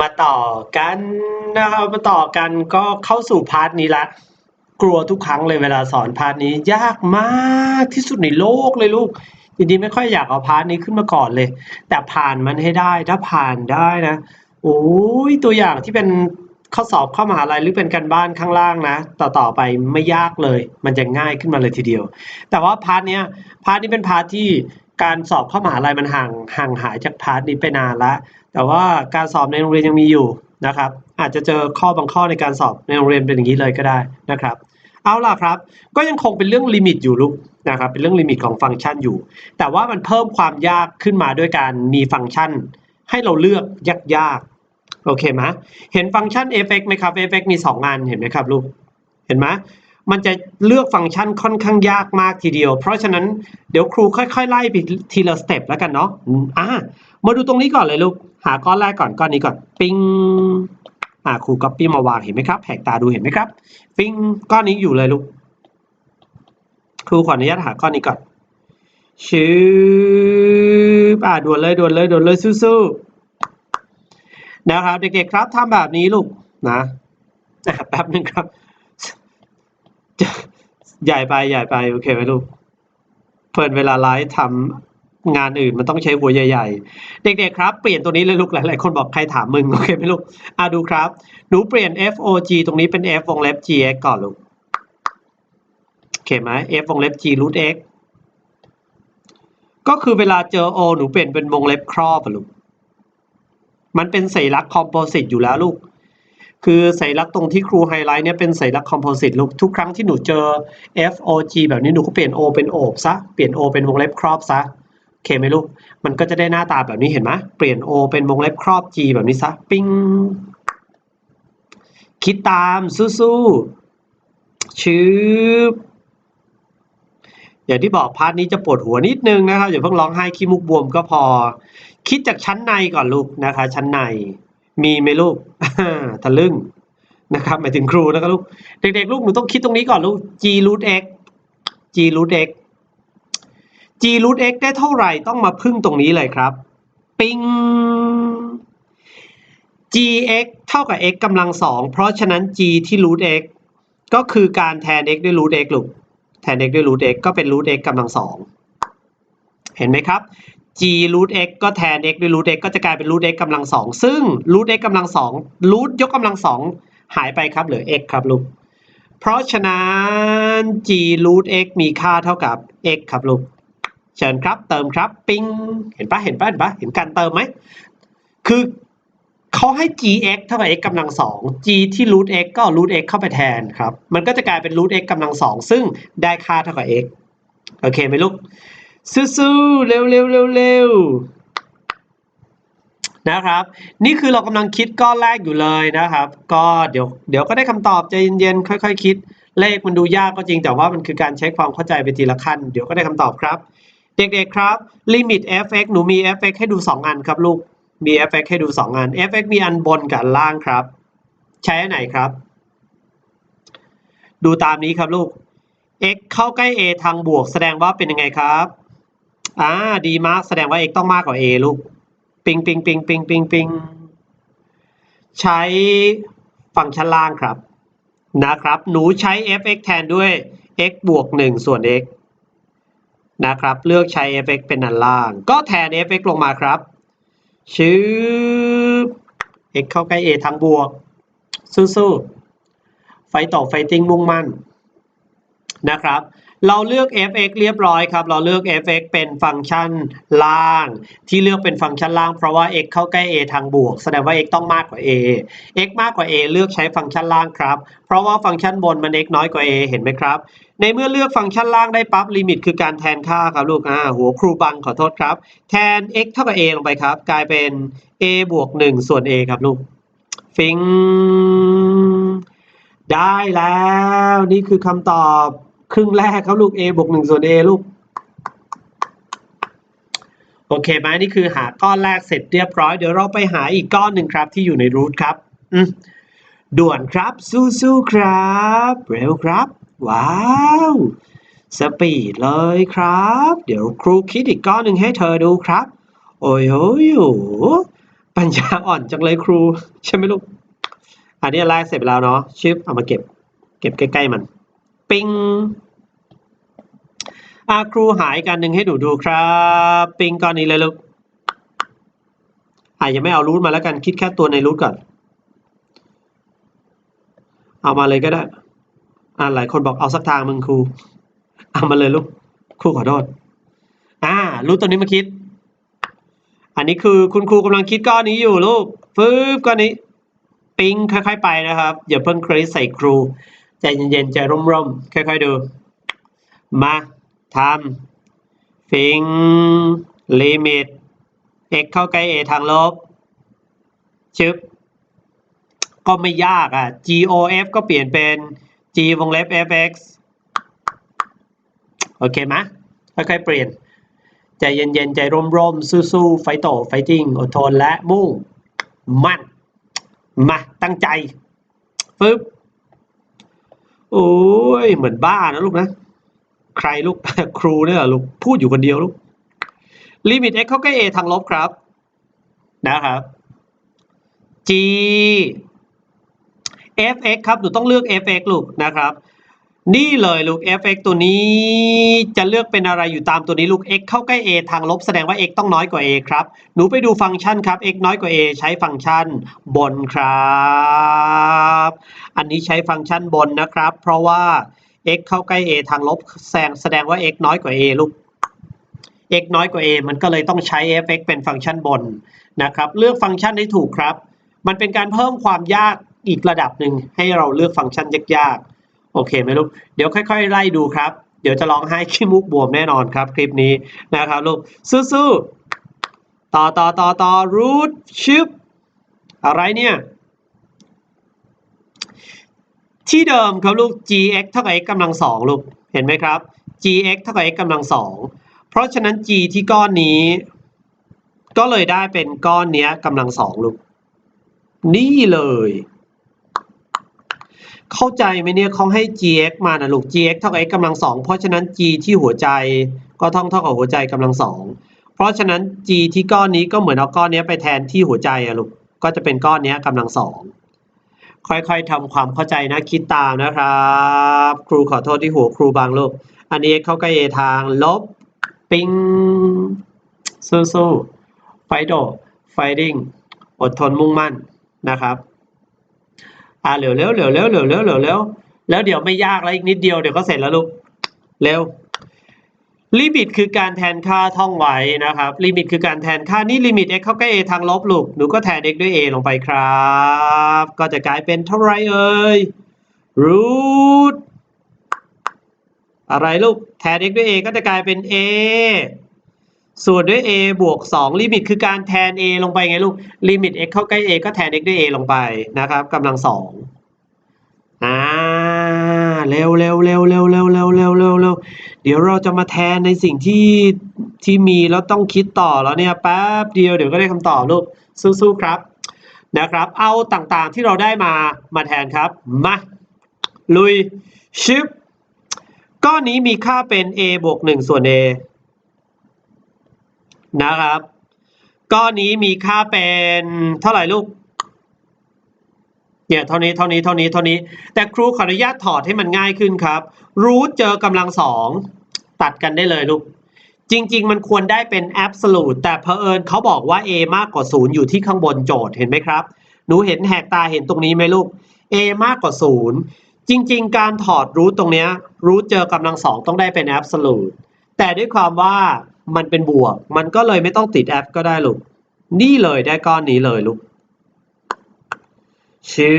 มาต่อกันนะครับมาต่อกันก็เข้าสู่พาร์ทนี้ละ กลัวทุกครั้งเลยเวลาสอนพาร์ทนี้ยากมากที่สุดในโลกเลยลูกจริงๆไม่ค่อยอยากเอาพาร์ทนี้ขึ้นมาก่อนเลย แต่ผ่านมันให้ได้ถ้าผ่านได้นะโอ้ยตัวอย่างที่เป็นข้อสอบเข้ามหาลัยหรือเป็นการบ้านข้างล่างนะ ต่อต่อไปไม่ยากเลย มันจะง่ายขึ้นมาเลยทีเดียว แต่ว่าพาร์ทเนี้ยพาร์ทนี้เป็นพาร์ทที่ การสอบเข้ามหาลัยมันห่างห่างหายจากพาร์ทนี้ไปนานละแต่ว่าการสอบในโรงเรียนยังมีอยู่นะครับ อาจจะเจอข้อบางข้อในการสอบในโรงเรียนเป็นอย่างนี้เลยก็ได้นะครับ เอาล่ะครับ ก็ยังคงเป็นเรื่องลิมิตอยู่ลูกนะครับเป็นเรื่องลิมิตของฟังก์ชันอยู่ แต่ว่ามันเพิ่มความยากขึ้นมาด้วยการมีฟังก์ชัน ให้เราเลือกยากๆโอเคไหมเห็นฟังก์ชัน fx ไหมครับ fx มี2อันเห็นไหมครับลูกเห็นไหม มันจะเลือกฟังก์ชันค่อนข้างยากมากทีเดียว เพราะฉะนั้นเดี๋ยวครูค่อย ๆ ไล่ไปทีละสเต็ปแล้วกันเนาะอ่ามาดูตรงนี้ก่อนเลยลูก หาก้อนแรกก่อนก้อนนี้ก่อน ปิ้งอ่าครูก๊อปปี้มาวางเห็นไหมครับแหกตาดูเห็นไหมครับ ปิ้งก้อนนี้อยู่เลยลูก ครูขออนุญาตหาก้อนนี้ก่อนชืบอ่าด่วนเลยด่วนเลยด่วนเลยสู้ๆนะครับเด็กๆครับทำแบบนี้ลูกนะอะแป๊บหนึ่งครับ ใหญ่ไปใหญ่ไปโอเคไหมลูกเพิ่นเวลาไลฟ์ทำงานอื่นมันต้องใช้หัวใหญ่ๆ เด็กๆครับเปลี่ยนตัวนี้เลยลูกหลายๆคนบอกใครถามมึงโอเคไหมลูกอะดูครับหนูเปลี่ยน FOG ตรงนี้เป็น F วงเล็บ GX ก่อนลูกโอเคไหม F วงเล็บ G root X ก็คือเวลาเจอ O หนูเปลี่ยนเป็นวงเล็บครอบลูกมันเป็นสัญลักษณ์คอมโพสิตอยู่แล้วลูก คือสัญลักษณ์ตรงที่ครูไฮไลท์เนี่ยเป็นสัญลักษณ์คอมโพสิตลูกทุกครั้งที่หนูเจอ F O G แบบนี้หนูก็เปลี่ยน O เป็นโอบซะ เปลี่ยน O เป็นวงเล็บครอบซะโอเคไหมลูก มันก็จะได้หน้าตาแบบนี้เห็นไหมเปลี่ยน O เป็นวงเล็บครอบ G แบบนี้ซะ ปิ้ง คิดตามสู้ๆชืบอย่างที่บอกพาร์ทนี้จะปวดหัวนิดนึงนะครับอย่าเพิ่งร้องไห้ขี้มุกบวมก็พอ คิดจากชั้นในก่อนลูกนะคะ ชั้นใน มีไหมลูกทะลึ่งนะครับหมายถึงครูนะครับลูก เด็กๆ ลูกหนูต้องคิดตรงนี้ก่อนลูก g root x g root x g root x ได้เท่าไหร่ต้องมาพึ่งตรงนี้เลยครับ ปิง gx เท่ากับ x กำลังสองเพราะฉะนั้น g ที่ root x ก็คือการแทน x ด้วย root x ลูก แทน x ด้วย root x ก็เป็น root x กำลังสองเห็นไหมครับ g root x ก็แทน x ด้วย root x ก็จะกลายเป็น root x กำลังสองซึ่ง root x กำลังสอง root ยกกำลังสองหายไปครับเหลือ x ครับลูก เพราะฉะนั้น g root x มีค่าเท่ากับ x ครับลูก เชิญครับ เติมครับปิ้งเห็นปะเห็นปะเห็นปะเห็นการเติมไหม คือเขาให้ gx เท่ากับ x กำลังสอง g ที่ root x ก็ root x เข้าไปแทนครับ มันก็จะกลายเป็น root x กำลังสองซึ่งได้ค่าเท่ากับ x โอเคไหมลูก สู้ๆเร็วเร็วเร็วเร็วนะครับ นี่คือเรากำลังคิดก้อนแรกอยู่เลยนะครับ ก็เดี๋ยวเดี๋ยวก็ได้คำตอบใจเย็นๆค่อย ๆคคิด เลขมันดูยากก็จริงแต่ว่ามันคือการใช้ความเข้าใจไปทีละขั้น เดี๋ยวก็ได้คำตอบครับ เด็กๆครับลิมิต fx หนูมี fx ให้ดู 2 อันครับลูกมี fx ให้ดู 2 อัน fx มีอันบนกับอันล่างครับ ใช้อันไหนครับ ดูตามนี้ครับลูก x เข้าใกล้ a ทางบวก แสดงว่าเป็นยังไงครับ อ่าดีมากแสดงว่า x ต้องมากกว่า a ลูก ปิงปิงปิงปิงปิงปิงใช้ฟังก์ชันล่างครับ นะครับ หนูใช้ fx แทนด้วย x บวก 1 ส่วน x นะครับ เลือกใช้ fx เป็นอันล่าง ก็แทน fx ลงมาครับ ชื่อ x เข้าใกล้ a ทางบวก สู้ๆไฟต่อไฟติ้งมุ่งมั่นนะครับ เราเลือก fx เรียบร้อยครับ เราเลือก fx เป็นฟังก์ชันล่าง ที่เลือกเป็นฟังก์ชันล่าง เพราะว่า x เข้าใกล้ a ทางบวก แสดงว่า x ต้องมากกว่า a x มากกว่า a เลือกใช้ฟังก์ชันล่างครับ เพราะว่าฟังก์ชันบนมัน x น้อยกว่า a เห็นไหมครับ ในเมื่อเลือกฟังก์ชันล่างได้ปั๊บลิมิตคือการแทนค่าครับลูกอ่าหัวครูบังขอโทษครับ แทน x เท่ากับ a ลงไปครับ กลายเป็น a บวก1ส่วน a ครับลูกฟิงได้แล้ว นี่คือคำตอบ ครึ่งแรกครับลูก a บวก1ส่วน a ลูก โอเคไหมนี่คือหาก้อนแรกเสร็จเรียบร้อย เดี๋ยวเราไปหาอีกก้อนหนึ่งครับที่อยู่ในรูทครับด่วนครับสู้ๆครับ เร็วครับ ว้าวสปีดเลยครับ เดี๋ยวครูคิดอีกก้อนหนึ่งให้เธอดูครับ โอ้ยโอ้ยโอ้ปัญญาอ่อนจังเลยครู ใช่ไหมลูก อันนี้แรกเสร็จไปแล้วเนาะชิปเอามาเก็บ เก็บใกล้ ๆ มัน ปิงอาครูหายกันหนึ่งให้หนูดูครับ ปิงก้อนนี้เลยลูกอะยังไม่เอารูทมาแล้วกันคิดแค่ตัวในรูทก่อน เอามาเลยก็ได้อ่าหลายคนบอกเอาสักทางมึงครู เอามาเลยลูกครูขอโทษอ่ารู้ตัวนี้มาคิด อันนี้คือคุณครูกำลังคิดก้อนนี้อยู่ลูกฟืบก้อนนี้ ปิงค่อยๆไปนะครับ อย่าเพิ่งคริสใส่ครู ใจเย็นๆใจร่มๆค่อยๆดู มาทำฟิงลิมิต x เข้าใกล้ a ทางลบชึบก็ไม่ยากอะ gof ก็เปลี่ยนเป็น g วงเล็บ fx โอเคไหมค่อยๆเปลี่ยน ใจเย็นๆ ใจร่มๆ สู้ๆ ไฟโตไฟติ้ง อดทนและมุ่ง มั่น มา ตั้งใจฟึบ โอ้ยเหมือนบ้านะลูกนะ ใครลูก ครูเนี่ยลูก พูดอยู่คนเดียวลูกลิมิต x เข้าใกล้ a ทางลบครับ นะครับ g fx ครับหนูต้องเลือก fx ลูกนะครับ นี่เลยลูก fx ตัวนี้จะเลือกเป็นอะไรอยู่ตามตัวนี้ลูก x เข้าใกล้ a ทางลบแสดงว่า x ต้องน้อยกว่า a ครับ หนูไปดูฟังก์ชันครับ x น้อยกว่า a ใช้ฟังก์ชันบนครับ อันนี้ใช้ฟังก์ชันบนนะครับ เพราะว่า x เข้าใกล้ a ทางลบแสดงแสดงว่า x น้อยกว่า a ลูก x น้อยกว่า a มันก็เลยต้องใช้ fx เป็นฟังก์ชันบนนะครับ เลือกฟังก์ชันให้ถูกครับ มันเป็นการเพิ่มความยากอีกระดับหนึ่งให้เราเลือกฟังก์ชันยากๆ โอเคไหมลูก เดี๋ยวค่อยๆ ไล่ดูครับ เดี๋ยวจะร้องไห้ขี้มุกบวมแน่นอนครับ คลิปนี้นะครับลูกสู้ๆต่อต่อต่อต่อรูทชิปอะไรเนี่ย ที่เดิมครับลูก gx เท่ากับ x กำลังสองลูก เห็นไหมครับ gx เท่ากับ x กำลังสอง เพราะฉะนั้น g ที่ก้อนนี้ ก็เลยได้เป็นก้อนเนี้ยกำลังสองลูก นี่เลย เข้าใจไหมเนี่ยเขาให้ gx มานะลูก gx เท่ากับ x กำลังสอง เพราะฉะนั้น g ที่หัวใจก็ต้องเท่ากับหัวใจกำลังสอง เพราะฉะนั้น g ที่ก้อนนี้ก็เหมือนเอาก้อนนี้ไปแทนที่หัวใจอะลูก ก็จะเป็นก้อนนี้กำลังสอง ค่อยๆทำความเข้าใจนะคิดตามนะครับ ครูขอโทษที่หัวครูบางลูก อันนี้เข้าใกล้ทางลบ ปิ้งสู้ๆไฟโดไฟดิ้งอดทนมุ่งมั่นนะครับ อ่าเร็วเร็วเร็วเร็วเร็วเร็วเร็วแล้วเดี๋ยวไม่ยากแล้วอีกนิดเดียวเดี๋ยวก็เสร็จแล้วลูก เร็ว ลิมิตคือการแทนค่าท่องไว้นะครับลิมิตคือการแทนค่านี่ลิมิต x เข้าใกล้ a ทางลบลูกหนูก็แทน x ด้วย a ลงไปครับ ก็จะกลายเป็นเท่าไรเอ่ย root อะไรลูกแทน x ด้วย a ก็จะกลายเป็น a ส่วนด้วย a บวก 2 ลิมิตคือการแทน a ลงไปไงลูกลิมิต x เข้าใกล้ a ก็แทน x ด้วย a ลงไปนะครับกำลังสองอ่า เร็วเร็วเร็วเร็วเร็วเร็วเร็วเร็วเร็วเดี๋ยวเราจะมาแทนในสิ่งที่ที่มีแล้วต้องคิดต่อแล้วเนี่ยแป๊บเดียวเดี๋ยวก็ได้คำตอบลูกสู้ๆครับนะครับ เอาต่างๆที่เราได้มามาแทนครับมาลุยชิปก้อนนี้มีค่าเป็น a บวก1ส่วน a นะครับ ก้อนนี้มีค่าเป็นเท่าไหร่ลูก เนี่ยเท่านี้เท่านี้เท่านี้เท่านี้ แต่ครูขออนุญาตถอดให้มันง่ายขึ้นครับ รูทเจอกำลังสองตัดกันได้เลยลูกจริง ๆ มันควรได้เป็น absolute แต่เผอิญเขาบอกว่า a มากกว่า 0 อยู่ที่ข้างบนโจทย์เห็นไหมครับ หนูเห็นแหกตาเห็นตรงนี้ไหมลูก a มากกว่า 0 จริง ๆ การถอดรูทตรงเนี้ยรูทเจอกำลังสองต้องได้เป็น absolute แต่ด้วยความว่ามันเป็นบวก มันก็เลยไม่ต้องติดแอปก็ได้ลูก นี่เลยได้ก้อนนี้เลยลูก ชื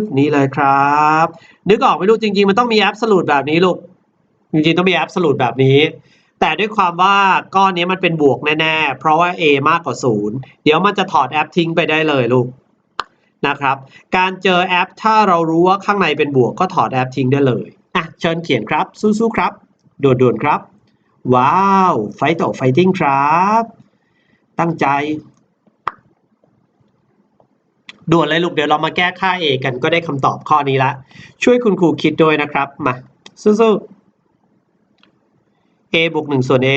บนี่เลยครับ นึกออกไหมลูกจริง ๆ มันต้องมีแอบสูตแบบนี้ลูกจริงๆต้องมีแอบสูตแบบนี้ แต่ด้วยความว่าก้อนนี้มันเป็นบวกแน่ๆ เพราะว่า a มากกว่า 0 เดี๋ยวมันจะถอดแอปทิ้งไปได้เลยลูกนะครับ การเจอแอปถ้าเรารู้ว่าข้างในเป็นบวกก็ถอดแอปทิ้งได้เลยอะเชิญเขียนครับ สู้ๆครับด่วนๆครับ ว้าวไฟต่อไฟติ้งครับ ตั้งใจ ด่วนเลยลูกเดี๋ยวเรามาแก้ค่า a กันก็ได้คำตอบข้อนี้ละ ช่วยคุณครูคิดด้วยนะครับ มาสู้ๆ a บวกหนึ่งส่วน a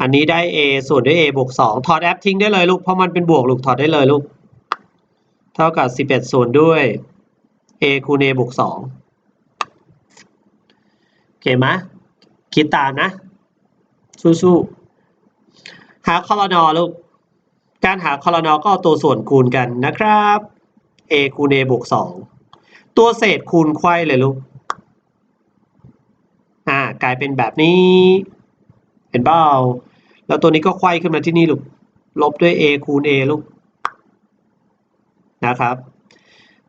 อันนี้ได้ a ส่วนด้วย a บวกสองถอดแอปทิ้งได้เลยลูก เพราะมันเป็นบวกลูกถอดได้เลยลูก เท่ากับสิบเอ็ดส่วนด้วย a คูณ a บวกสองโอเคไหมคิดตามนะ สู้ๆ หาคอลนอลูก การหาคอลนอก็เอาตัวส่วนคูณกันนะครับ a คูณ a บวกสองตัวเศษคูณไขว้เลยลูกอ่ากลายเป็นแบบนี้ เห็นเปล่าแล้วตัวนี้ก็ไขว้ขึ้นมาที่นี่ลูกลบด้วย a คูณ a ลูกนะครับ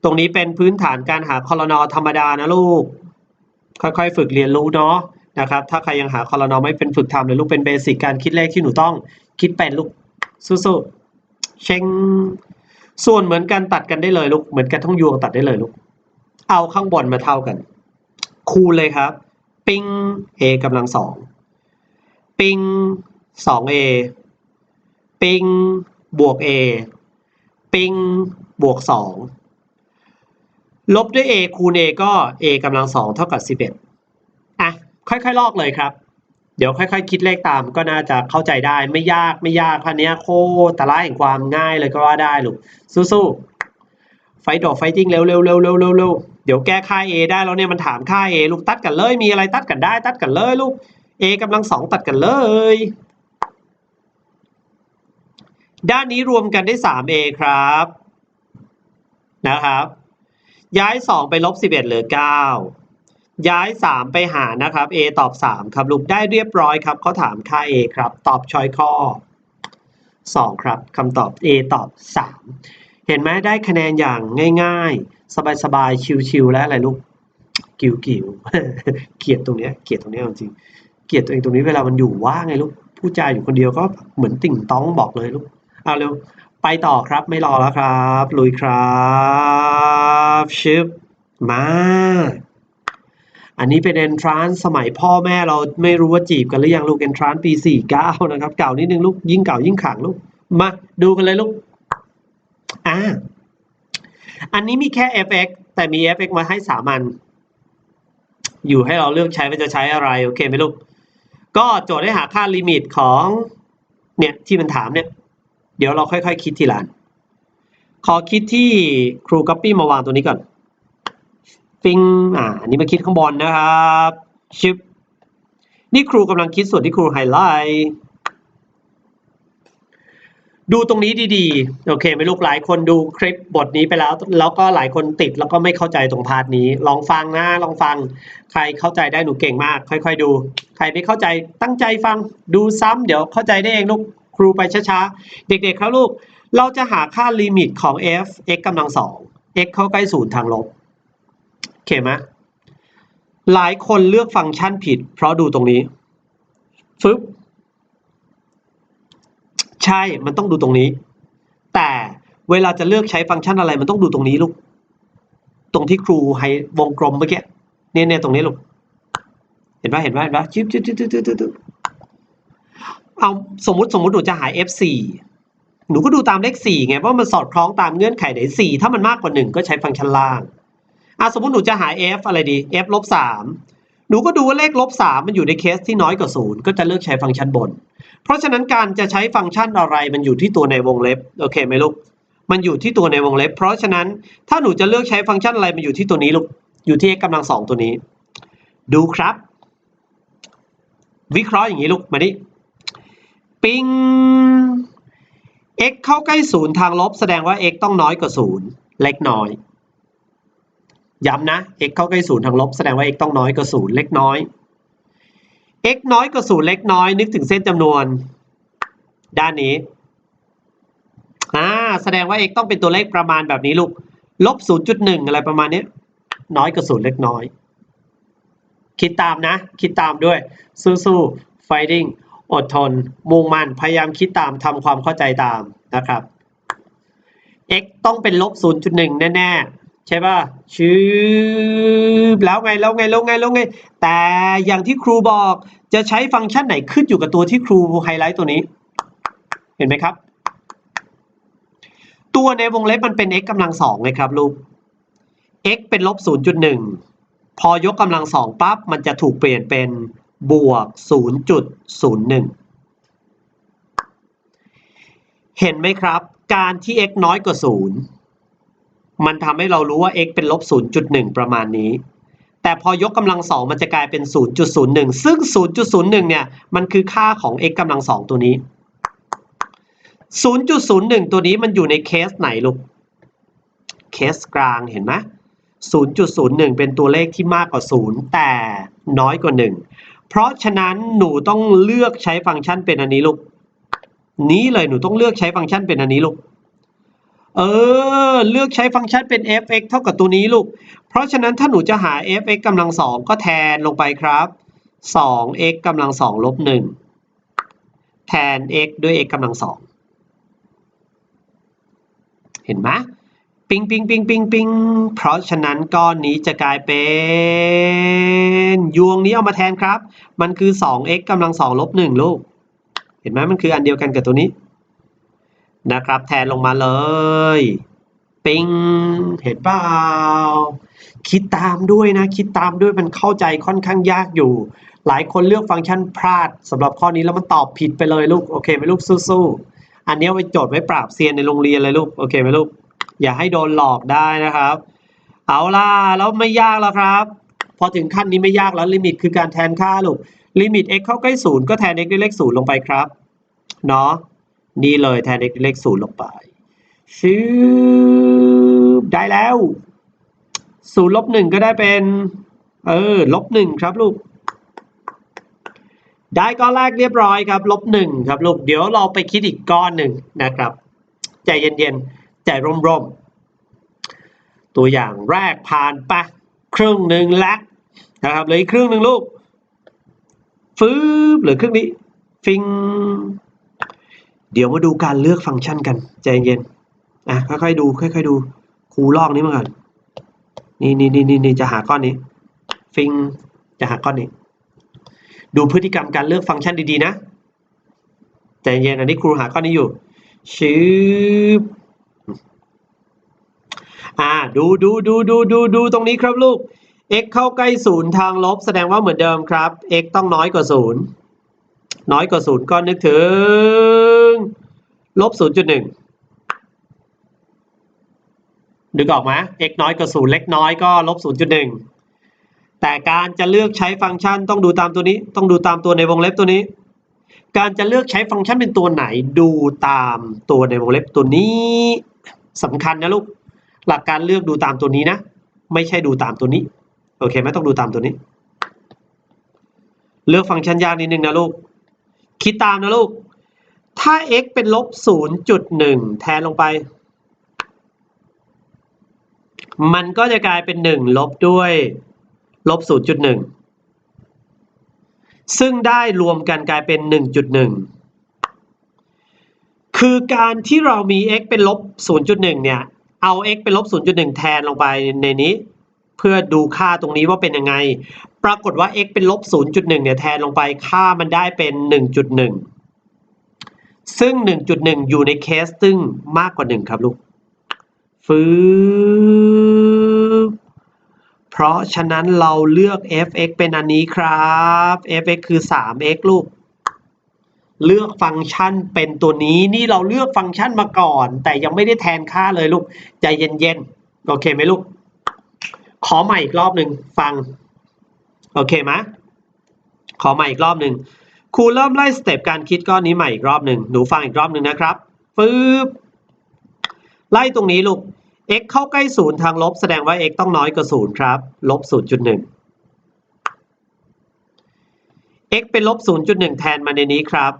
ตรงนี้เป็นพื้นฐานการหาคอลนอธรรมดานะลูก ค่อยๆ ฝึกเรียนรู้เนาะนะครับ ถ้าใครยังหาคอลนอไม่เป็นฝึกทำเลยลูกเป็นเบสิกการคิดเลขที่หนูต้องคิดเป็นลูกสู้ๆ เชงส่วนเหมือนกันตัดกันได้เลยลูกเหมือนกันทั้งยวงตัดได้เลยลูกเอาข้างบนมาเท่ากัน คูณเลยครับ ปิง a กำลังสองปิงสอง a ปิง บวก a ปิง บวกสองลบด้วย a คูณ a ก็ a กำลังสองเท่ากับสิบเอ็ดอะค่อยๆ ลอกเลยครับ เดี๋ยวค่อยๆ คิดเลขตามก็น่าจะเข้าใจได้ไม่ยากไม่ยากพันนี้ยโคตรตะล่าแห่งความง่ายเลยก็ว่าได้ลูกสู้ๆไฟดอกไฟจริงเร็วเร็วเร็วเร็วเร็วเร็วเดี๋ยวแก้ค่า a ได้แล้วเนี่ยมันถามค่า a ลูกตัดกันเลยมีอะไรตัดกันได้ ตัดกันเลยลูก a กำลังสองตัดกันเลย ด้านนี้รวมกันได้ 3a ครับนะครับ ย้าย 2 ไปลบ 11เหลือ 9 ย้าย 3 ไปหานะครับ a ตอบ 3 ครับลูกได้เรียบร้อยครับเขาถามค่า a ครับ ตอบชอยข้อ 2 ครับคำตอบ a ตอบ 3 เห็นไหมได้คะแนนอย่างง่าย ๆ สบายๆ ชิวๆ และอะไรลูก กิวกิวเกียดตรงเนี้ยเกียดตรงเนี้ยจริงเกียดตัวเองตรงนี้เวลามันอยู่ว่างไงลูกผู้จาอยู่คนเดียวก็เหมือนติ่งต้องบอกเลยลูกเอาเร็วไปต่อครับไม่รอแล้วครับ ลุยครับชึบมา อันนี้เป็น entrance สมัยพ่อแม่เราไม่รู้ว่าจีบกันหรือยังลูก entrance ปี 49 นะครับ เก่านิดนึงลูก ยิ่งเก่ายิ่งขังลูก มาดูกันเลยลูก อ่า อันนี้มีแค่ fx แต่มี fx มาให้สามัญ อยู่ให้เราเลือกใช้ว่าจะใช้อะไร โอเคไหมลูก ก็โจทย์ให้หาค่าลิมิตของ เนี่ยที่มันถามเนี่ย เดี๋ยวเราค่อยๆคิดทีละอันขอคิดที่ครู copy มาวางตัวนี้ก่อน ฟิงอ่าอันนี้มาคิดข้างบนนะครับชิปนี่ครูกำลังคิดส่วนที่ครูไฮไลท์ดูตรงนี้ดีๆ โอเคไหมลูกหลายคนดูคลิปบทนี้ไปแล้ว แล้วก็หลายคนติดแล้วก็ไม่เข้าใจตรงพาร์ทนี้ ลองฟังนะลองฟัง ใครเข้าใจได้หนูเก่งมาก ค่อย ๆ ดู ใครไม่เข้าใจตั้งใจฟังดูซ้ำเดี๋ยวเข้าใจได้เองลูกครูไปช้าๆ เด็กๆครับลูก เราจะหาค่าลิมิตของ f x กำลังสอง x เข้าใกล้ศูนย์ทางลบ โอเคไหมหลายคนเลือกฟังก์ชันผิด เพราะดูตรงนี้ฟึบใช่มันต้องดูตรงนี้ แต่เวลาจะเลือกใช้ฟังก์ชันอะไร มันต้องดูตรงนี้ลูก ตรงที่ครูให้วงกลมเมื่อกี้เนี่ยเนี่ยตรงนี้ลูก เห็นปะเห็นปะเห็นปะจิ๊บจิ๊บจิ๊บจิ๊บจิ๊บเอาสมมติสมมติหนูจะหา f4 หนูก็ดูตามเลข4ไงเพราะมันสอดคล้องตามเงื่อนไขไหน4ถ้ามันมากกว่า 1 ก็ใช้ฟังก์ชันล่าง อะสมมติหนูจะหา f อะไรดี f ลบสามหนูก็ดูว่าเลขลบสามมันอยู่ในเคสที่น้อยกว่าศูนย์ก็จะเลือกใช้ฟังก์ชันบน เพราะฉะนั้นการจะใช้ฟังก์ชันอะไรมันอยู่ที่ตัวในวงเล็บโอเคไหมลูกมันอยู่ที่ตัวในวงเล็บ เพราะฉะนั้นถ้าหนูจะเลือกใช้ฟังก์ชันอะไรมันอยู่ที่ตัวนี้ลูกอยู่ที่ x กำลังสองตัวนี้ ดูครับ วิเคราะห์อย่างนี้ลูกมาดิปิง x เข้าใกล้ศูนย์ทางลบแสดงว่า x ต้องน้อยกว่าศูนย์เล็กน้อย ย้ำนะ x เข้าใกล้ศูนย์ทางลบแสดงว่า x ต้องน้อยกว่าศูนย์เล็กน้อย x น้อยกว่าศูนย์เล็กน้อย นึกถึงเส้นจำนวน ด้านนี้อ่าแสดงว่า x ต้องเป็นตัวเลขประมาณแบบนี้ลูกลบ0.1 อะไรประมาณนี้น้อยกว่าศูนย์เล็กน้อย คิดตามนะ คิดตามด้วย สู้ๆ fighting อดทน มุ่งมั่น พยายามคิดตามทำความเข้าใจตามนะครับ x ต้องเป็นลบ0.1 แน่ ๆ ใช่ป่ะชื่อแล้วไงแล้วไงแล้วไงแล้วไง แต่อย่างที่ครูบอกจะใช้ฟังก์ชันไหนขึ้นอยู่กับตัวที่ครูไฮไลท์ตัวนี้ เห็นไหมครับ ตัวในวงเล็บมันเป็น x กำลังสองไงครับลูก x เป็นลบ 0.1 พอยกกำลังสองปั๊บมันจะถูกเปลี่ยนเป็นบวก 0.01 เห็นไหมครับ การที่ x น้อยกว่า 0 มันทำให้เรารู้ว่า x เป็นลบ 0.1 ประมาณนี้ แต่พอยกกำลังสองมันจะกลายเป็น 0.01 ซึ่ง 0.01 เนี่ย มันคือค่าของ x กำลังสองตัวนี้ 0.01 ตัวนี้มันอยู่ในเคสไหนลูก เคสกลางเห็นไหม0.01 เป็นตัวเลขที่มากกว่า 0 แต่น้อยกว่า 1 เพราะฉะนั้นหนูต้องเลือกใช้ฟังก์ชันเป็นอันนี้ลูก นี้เลยหนูต้องเลือกใช้ฟังก์ชันเป็นอันนี้ลูก เออ เลือกใช้ฟังก์ชันเป็น f(x) เท่ากับตัวนี้ลูก เพราะฉะนั้นถ้าหนูจะหา f(x) กำลังสองก็แทนลงไปครับ 2x กำลังสองลบ1แทน x ด้วย x กำลังสองเห็นไหมปิงปิงปิงปิงปิงเพราะฉะนั้นก้อนนี้จะกลายเป็นยวงนี้เอามาแทนครับ มันคือ 2x กำลังสองลบ1ลูก เห็นไหมมันคืออันเดียวกันกับตัวนี้ นะครับ แทนลงมาเลย ปิงเห็นเปล่า คิดตามด้วยนะ คิดตามด้วยมันเข้าใจค่อนข้างยากอยู่ หลายคนเลือกฟังก์ชันพลาดสำหรับข้อนี้แล้วมันตอบผิดไปเลยลูก โอเคไหมลูกสู้ๆ อันนี้ไว้โจทย์ไว้ปราบเซียนในโรงเรียนเลยลูก โอเคไหมลูก อย่าให้โดนหลอกได้นะครับ เอาล่ะ แล้วไม่ยากแล้วครับ พอถึงขั้นนี้ไม่ยากแล้วลิมิตคือการแทนค่าลูก ลิมิต x เข้าใกล้ศูนย์ก็แทน x ด้วยเลขศูนย์ลงไปครับ เนาะ นี่เลยแทนเลขศูนย์ลงไปชืบได้แล้วศูนย์ลบหนึ่งก็ได้เป็น เออลบหนึ่งครับลูก ได้ก้อนแรกเรียบร้อยครับ ลบหนึ่งครับลูก เดี๋ยวเราไปคิดอีกก้อนหนึ่งนะครับ ใจเย็นๆ ใจร่มๆ ตัวอย่างแรกผ่านไปครึ่งหนึ่งแล้วนะครับเหลืออีกครึ่งหนึ่งลูกฟื้บเหลือครึ่งนี้ ฟิง เดี๋ยวมาดูการเลือกฟังก์ชันกันใจเย็นอะค่อยๆดูค่อยๆดูครูลอกนี้มาก่อนนี่นี่นี่นี่จะหาก้อนนี้ ฟิงจะหาก้อนนี้ ดูพฤติกรรมการเลือกฟังก์ชันดีๆนะใจเย็นอันนี้ครูหาก้อนนี้อยู่ชืบอ่าดูดูดูดูดูดูตรงนี้ครับลูก x เข้าใกล้ศูนย์ทางลบ แสดงว่าเหมือนเดิมครับ x ต้องน้อยกว่าศูนย์น้อยกว่าศูนย์ก็นึกถึง ลบศูนย์จุดหนึ่งนึกออกไหม x น้อยกว่าศูนย์เล็กน้อยก็ลบศูนย์จุดหนึ่งแต่การจะเลือกใช้ฟังก์ชันต้องดูตามตัวนี้ ต้องดูตามตัวในวงเล็บตัวนี้ การจะเลือกใช้ฟังก์ชันเป็นตัวไหนดูตามตัวในวงเล็บตัวนี้สำคัญนะลูก หลักการเลือกดูตามตัวนี้นะ ไม่ใช่ดูตามตัวนี้ โอเคไหมต้องดูตามตัวนี้ เลือกฟังก์ชันยากนิดนึงนะลูก คิดตามนะลูก ถ้า x เป็นลบ 0.1 แทนลงไป มันก็จะกลายเป็น 1 ลบด้วยลบ 0.1 ซึ่งได้รวมกันกลายเป็น 1.1 คือการที่เรามี x เป็นลบ 0.1 เนี่ย เอา x เป็นลบ 0.1 แทนลงไปในนี้ เพื่อดูค่าตรงนี้ว่าเป็นยังไง ปรากฏว่า x เป็นลบ 0.1 เนี่ยแทนลงไปค่ามันได้เป็น 1.1 ซึ่ง 1.1 อยู่ในเคสซึ่งมากกว่า 1 ครับลูกฟืบเพราะฉะนั้นเราเลือก fx เป็นอันนี้ครับ fx คือ 3x ลูก เลือกฟังก์ชันเป็นตัวนี้ นี่เราเลือกฟังก์ชันมาก่อน แต่ยังไม่ได้แทนค่าเลยลูก ใจเย็นๆ โอเคไหมลูก ขอใหม่อีกรอบหนึ่งฟัง โอเคไหมขอใหม่อีกรอบหนึ่ง ครูเริ่มไล่สเต็ปการคิดก้อนนี้ใหม่อีกรอบหนึ่งหนูฟังอีกรอบหนึ่งนะครับฟืบไล่ตรงนี้ลูก x เข้าใกล้ศูนย์ทางลบ แสดงว่า x ต้องน้อยกว่าศูนย์ครับลบ0.1 x เป็นลบ0.1แทนมาในนี้ครับ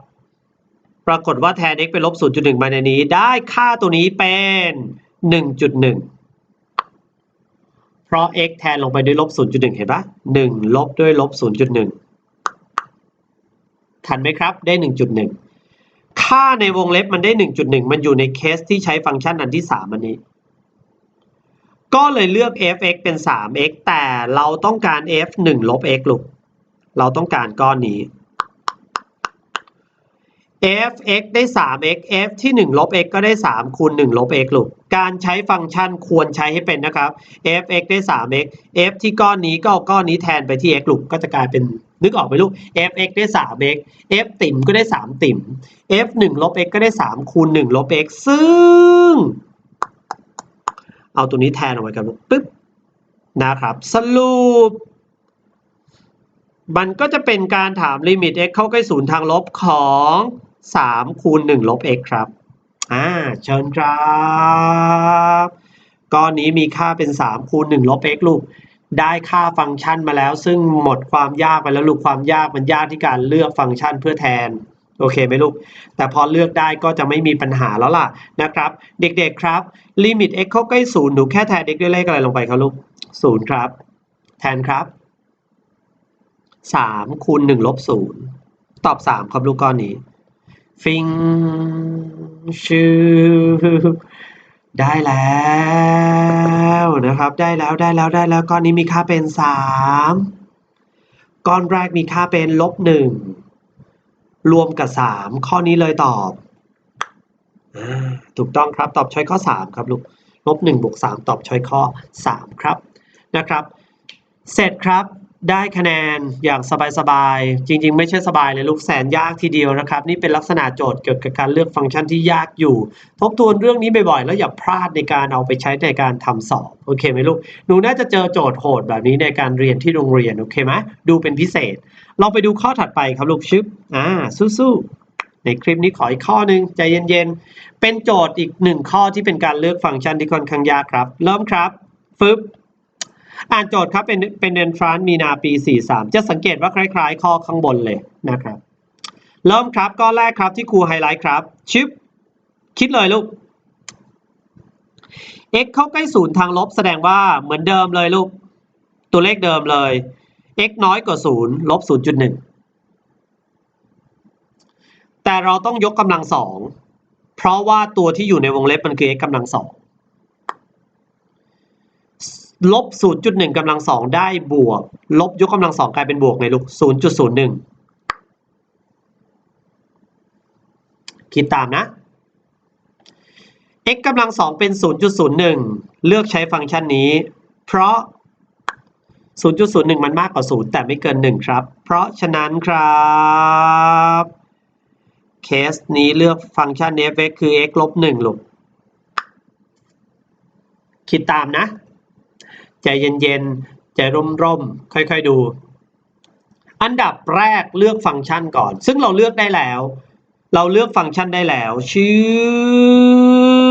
ปรากฏว่าแทน x เป็นลบ0.1มาในนี้ ได้ค่าตัวนี้เป็น1.1เพราะ x แทนลงไปด้วยลบ0.1เห็นปะ1ลบด้วยลบ0.1 ทันไหมครับ ได้ 1.1 ค่าในวงเล็บมันได้ 1.1 มันอยู่ในเคสที่ใช้ฟังก์ชันอันที่ 3 อันนี้ ก็เลยเลือก fx เป็น 3x แต่เราต้องการ f 1ลบ x ลูก เราต้องการก้อนนี้ fx ได้ 3x f ที่ 1 ลบ x ก็ได้ 3 คูณ 1 ลบ x ลูก การใช้ฟังก์ชันควรใช้ให้เป็นนะครับ fx ได้ 3x f ที่ก้อนนี้ก็เอาก้อนนี้แทนไปที่ x ลูก ก็จะกลายเป็น นึกออกไหมลูก f(x) ได้ 3x f ติ่มก็ได้ 3 ติ่ม f 1ลบ x ก็ได้ 3 คูณ 1 ลบ x ซึ่ง เอาตัวนี้แทนออกไปกันลูกปึ๊บนะครับ สรุป มันก็จะเป็นการถามลิมิต x เข้าใกล้ศูนย์ทางลบของ 3 คูณ 1 ลบ x ครับ อ่า เชิญครับ ก้อนนี้มีค่าเป็น 3 คูณ 1 ลบ x ลูก ได้ค่าฟังก์ชันมาแล้ว ซึ่งหมดความยากไปแล้วลูกความยากมันยากที่การเลือกฟังก์ชันเพื่อแทนโอเคไหมลูก แต่พอเลือกได้ก็จะไม่มีปัญหาแล้วล่ะนะครับ เด็กๆครับลิมิต x เข้าใกล้ศูนย์หนูแค่แทน x ด้วยเลขอะไรลงไปครับลูกศูนย์ครับ แทนครับสามคูณหนึ่งลบศูนย์ตอบสามครับลูกก้อนนี้ ฟิงชื่อ ได้แล้วนะครับได้แล้วได้แล้วได้แล้วก้อนนี้มีค่าเป็นสามก้อนแรกมีค่าเป็นลบหนึ่งรวมกับสามข้อนี้เลยตอบอถูกต้องครับตอบช้อยข้อสามครับลูกลบหนึ่งบวกสามตอบช้อยข้อสามครับนะครับ เสร็จครับ ได้คะแนนอย่างสบายๆ จริง ๆ ไม่ใช่สบายเลยลูกแสนยากทีเดียวนะครับ นี่เป็นลักษณะโจทย์เกี่ยวกับการเลือกฟังก์ชันที่ยากอยู่ ทบทวนเรื่องนี้บ่อยๆ แล้วอย่าพลาดในการเอาไปใช้ในการทำสอบ โอเคไหมลูก หนูน่าจะเจอโจทย์โหดแบบนี้ในการเรียนที่โรงเรียน โอเคไหมดูเป็นพิเศษ เราไปดูข้อถัดไปครับลูกชึบอ่าสู้ๆในคลิปนี้ขออีกข้อหนึ่งใจเย็นๆ เป็นโจทย์อีกหนึ่งข้อที่เป็นการเลือกฟังก์ชันที่ค่อนข้างยากครับ เริ่มครับฟึบ อ่านโจทย์ครับเป็นเป็นเดนฟรานมีนาปี 43 จะสังเกตว่าคล้ายๆ ข้อข้างบนเลยนะครับ เริ่มครับก้อนแรกครับที่ครูไฮไลท์ครับ ชิป คิดเลยลูก x เข้าใกล้ศูนย์ทางลบแสดงว่าเหมือนเดิมเลยลูก ตัวเลขเดิมเลย x น้อยกว่าศูนย์ลบ0.1แต่เราต้องยกกำลังสองเพราะว่าตัวที่อยู่ในวงเล็บมันคือ x กำลังสอง ลบ 0.1กำลังสองได้บวก ลบยกกำลังสองกลายเป็นบวกไงลูก 0.01 คิดตามนะ x กำลังสองเป็น 0.01 เลือกใช้ฟังก์ชันนี้ เพราะ 0.01 มันมากกว่า 0 แต่ไม่เกิน 1 ครับ เพราะฉะนั้นครับเคสนี้เลือกฟังก์ชัน f(x) คือ x ลบ1ลูกคิดตามนะ ใจเย็นๆ ใจร่มๆ ค่อยๆดู อันดับแรกเลือกฟังก์ชันก่อน ซึ่งเราเลือกได้แล้ว เราเลือกฟังก์ชันได้แล้วชื่อ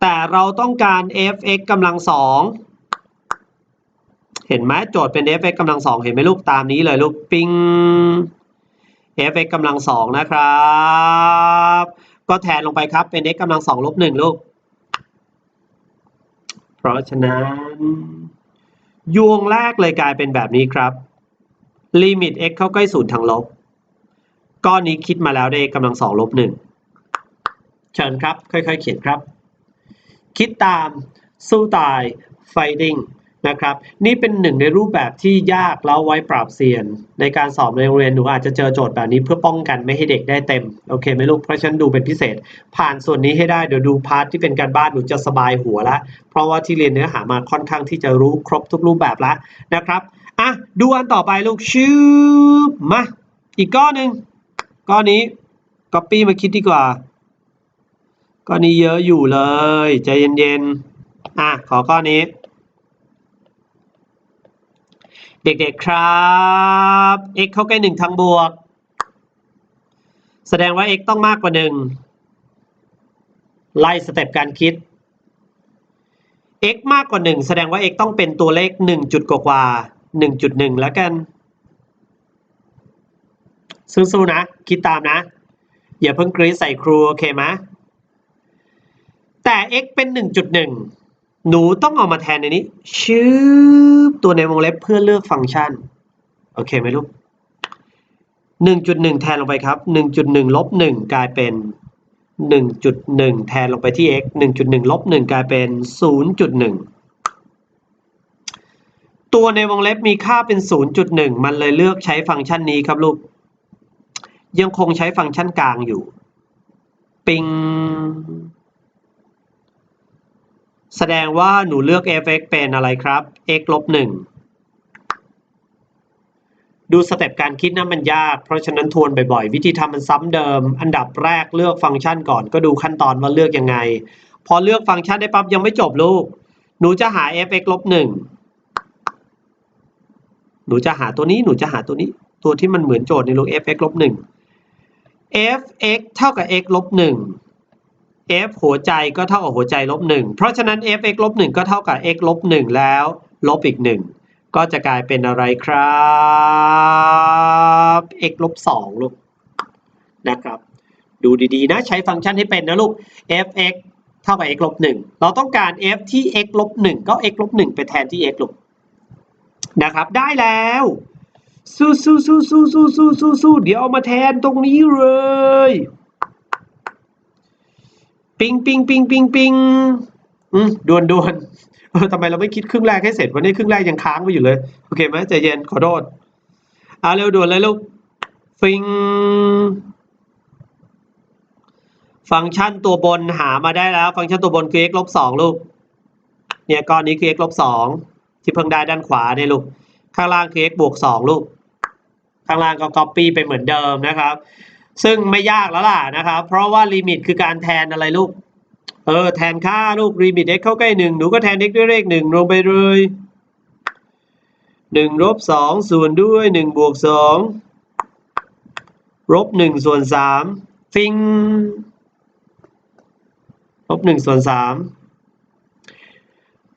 แต่เราต้องการ f(x) กำลังสองเห็นไหมโจทย์เป็น f(x) กำลังสองเห็นไหมลูกตามนี้เลยลูกปิง f(x) กำลังสองนะครับ ก็แทนลงไปครับเป็น x กำลังสองลบหนึ่งลูก เพราะฉะนั้นยวงแรกเลยกลายเป็นแบบนี้ครับลิมิต x เข้าใกล้ศูนย์ทางลบ ก้อนนี้คิดมาแล้วได้กำลังสองลบหนึ่งเชิญครับ ค่อยๆ เขียนครับ คิดตาม สู้ตาย fighting นะครับ นี่เป็นหนึ่งในรูปแบบที่ยากแล้วไว้ปราบเซียน ในการสอบในโรงเรียนหนูอาจจะเจอโจทย์แบบนี้เพื่อป้องกันไม่ให้เด็กได้เต็มโอเคไหมลูกเพราะฉันดูเป็นพิเศษ ผ่านส่วนนี้ให้ได้เดี๋ยวดูพาร์ทที่เป็นการบ้านหนูจะสบายหัวละ เพราะว่าที่เรียนเนื้อหามาค่อนข้างที่จะรู้ครบทุกรูปแบบแล้วนะครับอะดูอันต่อไปลูกชื่อมาอีกก้อนหนึ่งก้อนนี้ copy มาคิดดีกว่าก้อนนี้เยอะอยู่เลยใจเย็นๆอะขอก้อนนี้ เด็กๆครับ x เข้าใกล้หนึ่งทางบวก แสดงว่า x ต้องมากกว่าหนึ่งไล่สเต็ปการคิด x มากกว่าหนึ่งแสดงว่า x ต้องเป็นตัวเลขหนึ่งจุดกว่าหนึ่งจุดหนึ่งแล้วกัน สู้ๆนะ คิดตามนะ อย่าเพิ่งกรีดใส่ครู โอเคไหมแต่ x เป็น1.1หนู หนูต้องเอามาแทนในนี้ ชื่อตัวในวงเล็บเพื่อเลือกฟังก์ชัน โอเคไหมลูก1.1 แทนลงไปครับ 1.1ลบ1กลายเป็น 1.1 แทนลงไปที่ x 1.1ลบ1กลายเป็น 0.1 ตัวในวงเล็บมีค่าเป็น 0.1 มันเลยเลือกใช้ฟังก์ชันนี้ครับลูก ยังคงใช้ฟังก์ชันกลางอยู่ ปิง แสดงว่าหนูเลือก f(x) เป็นอะไรครับ x ลบ1ดูสเต็ปการคิดนะมันยาก เพราะฉะนั้นทวนบ่อยๆ วิธีทำมันซ้ำเดิม อันดับแรกเลือกฟังก์ชันก่อน ก็ดูขั้นตอนว่าเลือกยังไง พอเลือกฟังก์ชันได้ปั๊บยังไม่จบลูก หนูจะหา f(x) ลบหนึ่งหนูจะหาตัวนี้ หนูจะหาตัวนี้ ตัวที่มันเหมือนโจทย์ในลูก f(x) ลบหนึ่ง f(x) เท่ากับ x ลบหนึ่ง f หัวใจก็เท่ากับหัวใจลบหนึ่งเพราะฉะนั้น f(x) ลบหนึ่งก็เท่ากับ x ลบหนึ่งแล้ว ลบอีกหนึ่งก็จะกลายเป็นอะไรครับ x ลบสองลูกนะครับ ดูดีๆนะใช้ฟังก์ชันให้เป็นนะลูก f(x) เท่ากับ x ลบหนึ่งเราต้องการ f ที่ x ลบหนึ่งก็ x ลบหนึ่งไปแทนที่ x ลูกนะครับได้แล้วสู้สู้สู้สู้สู้สู้สู้เดี๋ยวเอามาแทนตรงนี้เลย ปิงปิงปิงปิงปิงอืมดวนดวนเออทำไมเราไม่คิดครึ่งแรกให้เสร็จวันนี้ครึ่งแรกยังค้างไว้อยู่เลย โอเคไหมใจเย็นขอโทษเอาเร็วด่วนเลยลูกฟิงฟังก์ชันตัวบนหามาได้แล้ว ฟังก์ชันตัวบนคือ x ลบสองลูก เนี่ยก้อนนี้คือ x ลบสองที่เพิ่งได้ด้านขวาเนี่ยลูก ข้างล่างคือ x บวกสองลูก ข้างล่างก็ copy ไปเหมือนเดิมนะครับ ซึ่งไม่ยากแล้วล่ะนะครับ เพราะว่าลิมิตคือการแทนอะไรลูก เออ แทนค่าลูกลิมิต x เข้าใกล้หนึ่งหนูก็แทน x ด้วยเลขหนึ่งลงไปเลยหนึ่งลบสองส่วนด้วยหนึ่งบวกสองลบหนึ่งส่วนสามฟิงลบหนึ่งส่วนสาม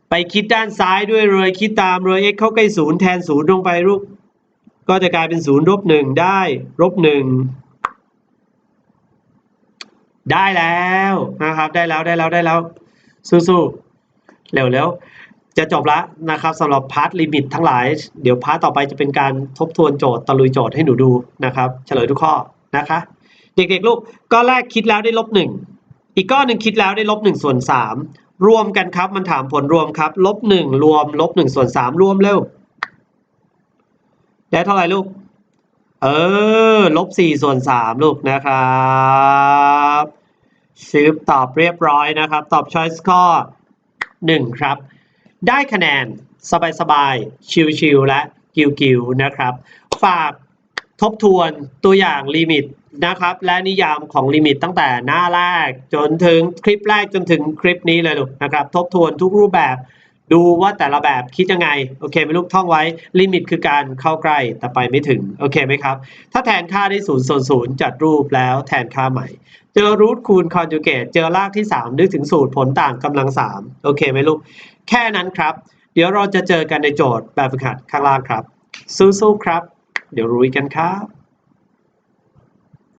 ไปคิดด้านซ้ายด้วยเลยคิดตามเลย x เข้าใกล้ศูนย์แทนศูนย์ลงไปลูกก็จะกลายเป็นศูนย์ลบหนึ่งได้ลบหนึ่ง ได้แล้วนะครับได้แล้วได้แล้วได้แล้วสู้ๆเร็วๆจะจบล้วนะครับสำหรับพาร์ทลิมิตทั้งหลาย เดี๋ยวพาร์ทต่อไปจะเป็นการทบทวนโจทย์ตะลุยโจทย์ให้หนูดูนะครับเฉลยทุกข้อนะคะ เด็กๆลูกก้อนแรกคิดแล้วได้ลบหนึ่งอีกก้อนหนึ่งคิดแล้วได้ลบหนึ่งส่วนสามรวมกันครับมันถามผลรวมครับลบหนึ่งรวมลบหนึ่งส่วนสามรวมเร็วได้เท่าไหร่ลูกเออลบสี่ส่วนสามลูกนะครับ ซืบตอบเรียบร้อยนะครับ ตอบ choice ข้อหนึ่งครับ ได้คะแนนสบายๆ ชิวๆ และกิวๆ นะครับ ฝากทบทวนตัวอย่างลิมิตนะครับ และนิยามของลิมิตตั้งแต่หน้าแรก จนถึงคลิปแรกจนถึงคลิปนี้เลยลูกนะครับ ทบทวนทุกรูปแบบ ดูว่าแต่ละแบบคิดยังไง โอเคไหมลูกท่องไว้ลิมิตคือการเข้าใกล้แต่ไปไม่ถึง โอเคไหมครับ ถ้าแทนค่าได้ศูนย์ส่วนศูนย์จัดรูปแล้วแทนค่าใหม่ เจอรูทคูณคอนจูเกตเจอรากที่ 3 นึกถึงสูตรผลต่างกำลัง 3 โอเคไหมลูก แค่นั้นครับ เดี๋ยวเราจะเจอกันในโจทย์แบบฝึกหัดข้างล่างครับ สู้ๆครับ เดี๋ยวรู้กันครับ